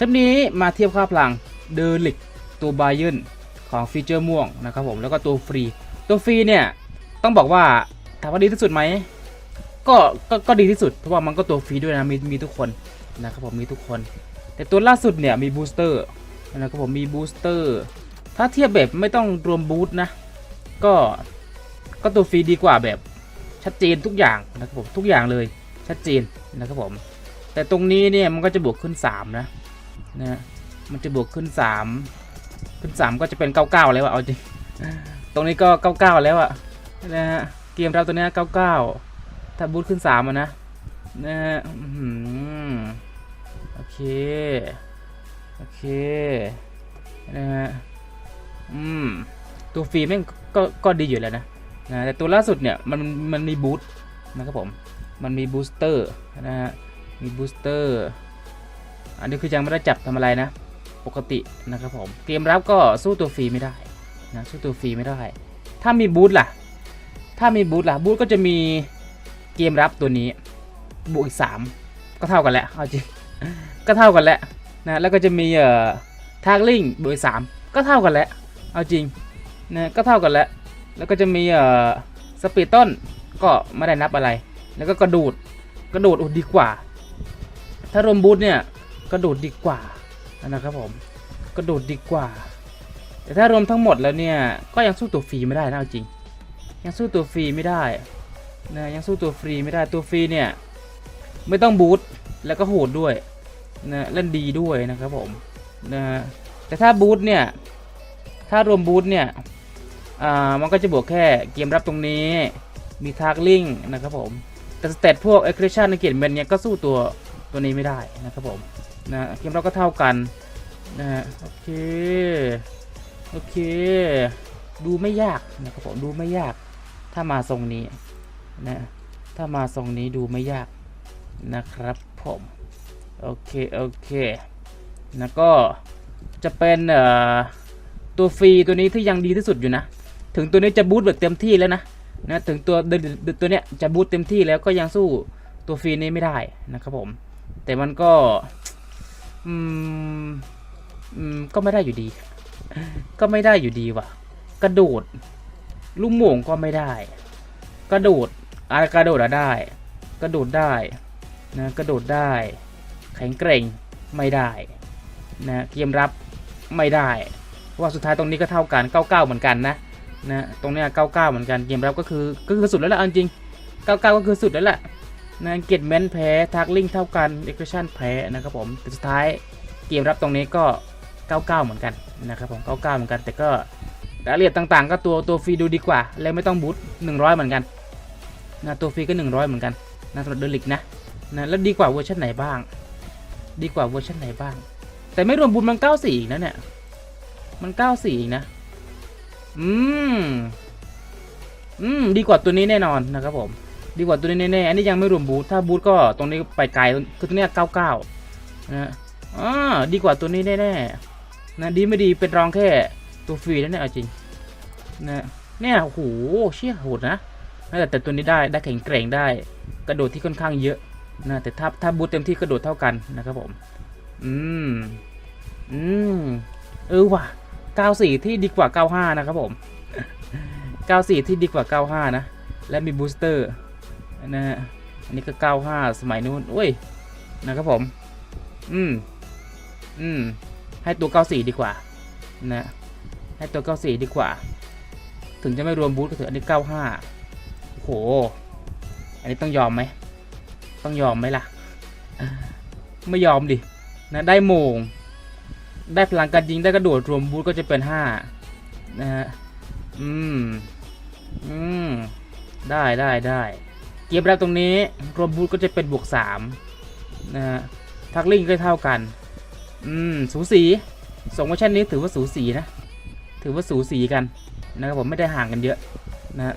ลิปนี้มาเทียบค่าพลังเดลิกตัวบาเยนของฟีเจอร์ม่วงนะครับผมแล้วก็ตัวฟรี ตัวฟรีเนี่ยต้องบอกว่าถามว่าดีที่สุดไหมก็ก็ก็ดีที่สุดเพราะว่ามันก็ตัวฟรีด้วยนะมีมีทุกคนนะครับผมมีทุกคน แต่ตัวล่าสุดเนี่ยมีบูสเตอร์นะครับผมมีบูสเตอร์ถ้าเทียบแบบไม่ต้องรวมบูสนะก็ก็ตัวฟรีดีกว่าแบบชัดเจนทุกอย่างนะครับผมทุกอย่างเลยชัดเจนนะครับผมแต่ตรงนี้เนี่ยมันก็จะบวกขึ้น 3 นะ นะมันจะบวกขึ้น 3 ขึ้น 3 ก็จะเป็น 99 แล้วอะเอาจริงตรงนี้ก็ 99 แล้วอะนะฮะเกมเราตัวเนี้ย99 ถ้าบูทขึ้น3อะนะนะฮะโอเค โอเคนะฮะอืมตัวฟรีแม่งก็ก็ดีอยู่แล้วนะนะแต่ตัวล่าสุดเนี่ยมันมันมีบูสต์นะครับผม มันมีบูสเตอร์นะฮะมีบูสเตอร์ อันนี้คือยังไม่ได้จับทำอะไรนะ ปกตินะครับผมเกมรับก็สู้ตัวฟรีไม่ได้นะสู้ตัวฟรีไม่ได้ ถ้ามีบูสต์ล่ะ ถ้ามีบูสต์ล่ะบูสต์ก็จะมีเกมรับตัวนี้บวกอีกสามก็เท่ากันแหละเอาจริงก็เท่ากันแหละนะแล้วก็จะมีเอ่อทากลิงบวกอีกสามก็เท่ากันแหละเอาจริงนะก็เท่ากันแหล้วแล้วก็จะมีเอ่อสปีดต้นก็ไม่ได้นับอะไร แล้วก็กระโดดกระโดดโอ้ดีกว่า ถ้ารวมบูทเนี่ย กระโดดดีกว่านะครับผมกระโดดดีกว่า แต่ถ้ารวมทั้งหมดแล้วเนี่ยก็ยังสู้ตัวฟรีไม่ได้นะจริง ยังสู้ตัวฟรีไม่ได้นะยังสู้ตัวฟรีไม่ได้ตัวฟรีเนี่ยไม่ต้องบูทแล้วก็โหดด้วยนะเล่นดีด้วยนะครับผมนะแต่ถ้าบูทเนี่ยถ้ารวมบูทเนี่ยอ่ามันก็จะบวกแค่เกมรับตรงนี้มีทาร์กลิงนะครับผมแต่สเตตพวก a g g r e s s i o n ในเกมเมนเนี่ยก็สู้ตัวตัวนี้ไม่ได้นะครับผม นะเกมเราก็เท่ากันนะฮะโอเคโอเค ดูไม่ยากนะครับผมดูไม่ยาก ถ้ามาทรงนี้นะถ้ามาทรงนี้ดูไม่ยากนะครับผมโอเคโอเคแล้วก็จะเป็นเอ่อตัวฟรีตัวนี้ที่ยังดีที่สุดอยู่นะ ถึงตัวนี้จะบูทแบบเต็มที่แล้วนะนะถึงตัวเดดตัวเนี้ยจะบูตเต็มที่แล้วก็ยังสู้ตัวฟรีนี้ไม่ได้นะครับผม แต่มันก็ อืม อืม ก็ไม่ได้อยู่ดี ก็ไม่ได้อยู่ดีว่ะ กระโดดลูกโม่งก็ไม่ได้ กระโดดอะไรกระโดดอะได้ กระโดดได้นะกระโดดได้ แข็งเกร่งไม่ได้นะเกมรับไม่ได้ เพราะว่าสุดท้ายตรงนี้ก็เท่ากัน99เหมือนกันนะนะตรงเนี้ย99เหมือนกันเกมรับก็คือก็คือสุดแล้วแหละจริง99ก็คือสุดแล้วแหละ นะเกตเมนแพ้ทักลิงเท่ากันเอ็กซ์ชันแพ้นะครับผมแต่สุดท้ายเกมรับตรงนี้ก็ 99 เหมือนกันนะครับผม 99 เหมือนกันแต่ก็รายละเอียดต่างๆ ก็ตัวตัวฟรีดูดีกว่า แล้วไม่ต้องบูท100 เหมือนกันนะตัวฟรีก็ 100 เหมือนกันนะสำหรับเดลิกนะนะแล้วดีกว่าเวอร์ชันไหนบ้าง ดีกว่าเวอร์ชันไหนบ้าง แต่ไม่รวมบูทมัน 94 อีกนะเนี่ยมัน94อีกนะอืมอืมดีกว่าตัวนี้แน่นอนนะครับผม ดีกว่าตัวนี้แน่ๆอันนี้ยังไม่รวมบูทถ้าบูทก็ตรงนี้ไปไกลคือตัวนี้ย99นะอ่าดีกว่าตัวนี้แน่ๆนะดีไม่ดีเป็นรองแค่ตัวฟรีแล้วเนี่ยจริงนะเนี่ยโอ้โหเชี่ยโหดนะแต่แต่ตัวนี้ได้ได้แข็งแกร่งได้ กระโดดที่ค่อนข้างเยอะนะแต่ถ้าถ้าบูทเต็มที่กระโดดเท่ากันนะครับผม อืมอืมเออว่ะ94 ที่ดีกว่า 95 นะครับผม 94 ที่ดีกว่า 95 นะ และมีบูสเตอร์ นะฮะอันนี้ก็ 95 สมัยนู้นโอ้ยนะครับผม อืม อืม ให้ตัว 94 ดีกว่า นะ ให้ตัว 94 ดีกว่า ถึงจะไม่รวมบูสก็เถอะอันนี้ 95 โอ้โห อันนี้ต้องยอมไหม ต้องยอมไหมล่ะ ไม่ยอมดิ นะ ได้โมง ได้พลังการยิง ได้กระโดดรวมบูทก็จะเป็นห้านะฮะ อืม อืม ได้ได้ได้ เก็บแล้วตรงนี้รวมบูทก็จะเป็นบวกสามนะฮะทักลิงก็เท่ากัน อืม สูสีสองเวอร์ชันนี้ถือว่าสูสีนะ ถือว่าสูสีกันนะครับผมไม่ได้ห่างกันเยอะนะฮะ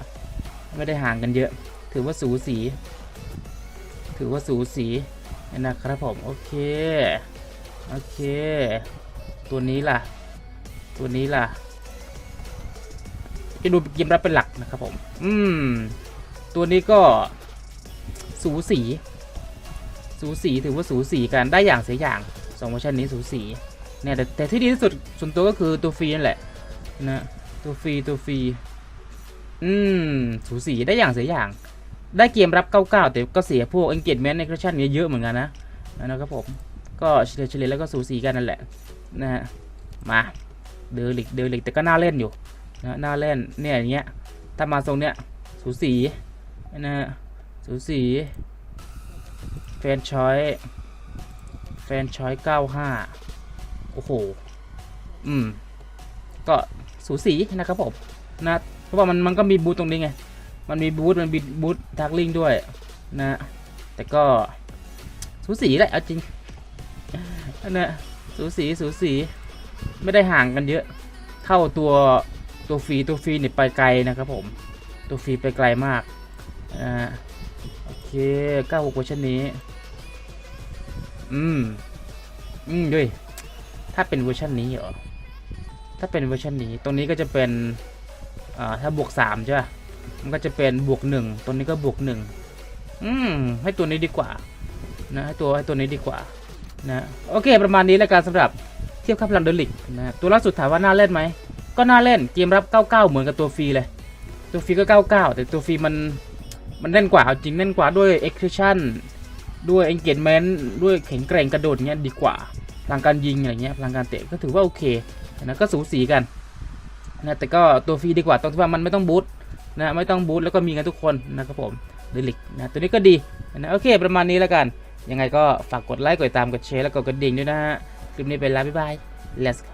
ไม่ได้ห่างกันเยอะ ถือว่าสูสี ถือว่าสูสีนะครับผม โอเค โอเค ตัวนี้ล่ะ ตัวนี้ล่ะ จะดูเกมรับเป็นหลักนะครับผม อืม ตัวนี้ก็ สูสี สูสีถือว่าสูสีกันได้อย่างเสียอย่างสองเวอร์ชันนี้สูสีเนี่ยแต่แต่ที่ดีที่สุดส่วนตัวก็คือตัวฟรีนั่นแหละนะตัวฟรีตัวฟรีอืมสูสีได้อย่างเสียอย่าง ได้เกมรับ99แต่ก็เสียพวก engagement ในครชั่นเยอะเหมือนกันนะนะครับผมก็เฉลี่ยเฉลี่ยแล้วก็สูสีกันนั่นแหละนะฮะมาเดอลิกเดอลิกแต่ก็น่าเล่นอยู่นะน่าเล่นเนี่ยอย่างเงี้ยถ้ามาทรงเนี้ยสูสีนะฮะ สูสีแฟนชอยแฟนชอย95โอ้โห อืม ก็สูสีนะครับผมนะเพราะว่ามันมันก็มีบูทตรงนี้ไง มันมีบูทมันมีบูททักลิงด้วยนะ แต่ก็สูสีแหละเอาจริงนะสูสีสูสี ไม่ได้ห่างกันเยอะ เท่าตัวตัวฟรีตัวฟรีเนี่ยไปไกลนะครับผม ตัวฟรีไปไกลมากอ่า โอเค96เวอร์ชันนี้ อืม อืมด้วย ถ้าเป็นเวอร์ชันนี้เหรอ ถ้าเป็นเวอร์ชันนี้ ตรงนี้ก็จะเป็น อ่า ถ้าบวกสามใช่ป่ะ มันก็จะเป็นบวกหนึ่งตรงนี้ก็บวกหนึ่งอืม ให้ตัวนี้ดีกว่า นะ ให้ตัวให้ตัวนี้ดีกว่า นะ โอเค ประมาณนี้แล้วกันสำหรับเทียบคับลันเดลิกนะตัวล่าสุดถามว่าน่าเล่นไหม ก็น่าเล่น เกมรับ 99 เหมือนกับตัวฟรีเลย ตัวฟรีก็ 99 แต่ตัวฟรีมัน มันแน่นกว่าเอาจริงแน่นกว่าด้วย execution ด้วย engagement ด้วยแข็งแกร่งกระโดดเงี้ยดีกว่าพลังการยิงอะไรเงี้ยพลังการเตะก็ถือว่าโอเคนะก็สูสีกันนะแต่ก็ตัวฟรีดีกว่าตรงที่ว่ามันไม่ต้องบูทนะไม่ต้องบูทแล้วก็มีกันทุกคนนะครับผมเดลิกนะตัวนี้ก็ดีนะโอเคประมาณนี้แล้วกันยังไงก็ฝากกดไลค์กดติดตามกดแชร์แล้วก็กดกระดิ่งด้วยนะฮะคลิปนี้ไปแล้วบ๊ายบาย let's go